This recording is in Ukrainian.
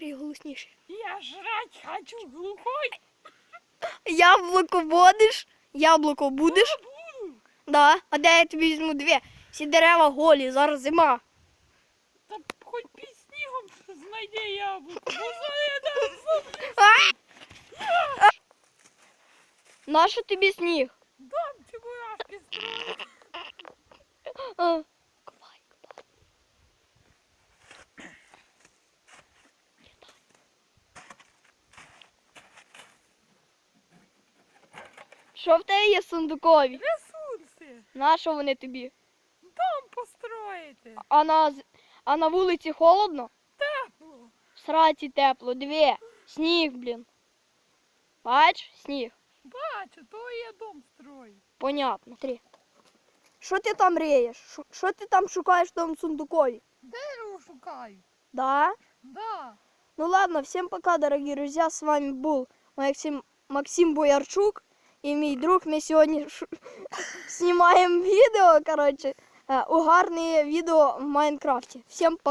голосніше. Я жрать хочу глухой. Яблуко будеш? Яблуко будеш? Буду. Да. А де я тобі візьму дві? Всі дерева голі, зараз зима. Та хоч під снігом знайди яблуко. Нащо тобі сніг? дом чебурашки Що в тебе є в сундукові? Ресурси. Нащо вони тобі? Дом построїти. А на, а на вулиці холодно? Тепло. В сраці тепло, дві. Сніг, блін. Бач, сніг. Бачу, то я дом строю. Понятно. Три. Що ти там риєш? Що- Що ти там шукаєш в тому сундукові? Дерево шукаю. Да? Да. Ну ладно, всем пока, дорогие друзья. С вами был Максим, Максим Боярчук и мій друг. Ми сьогодні знімаємо відео, коротше, е, угарне відео в Майнкрафті. Всем пока.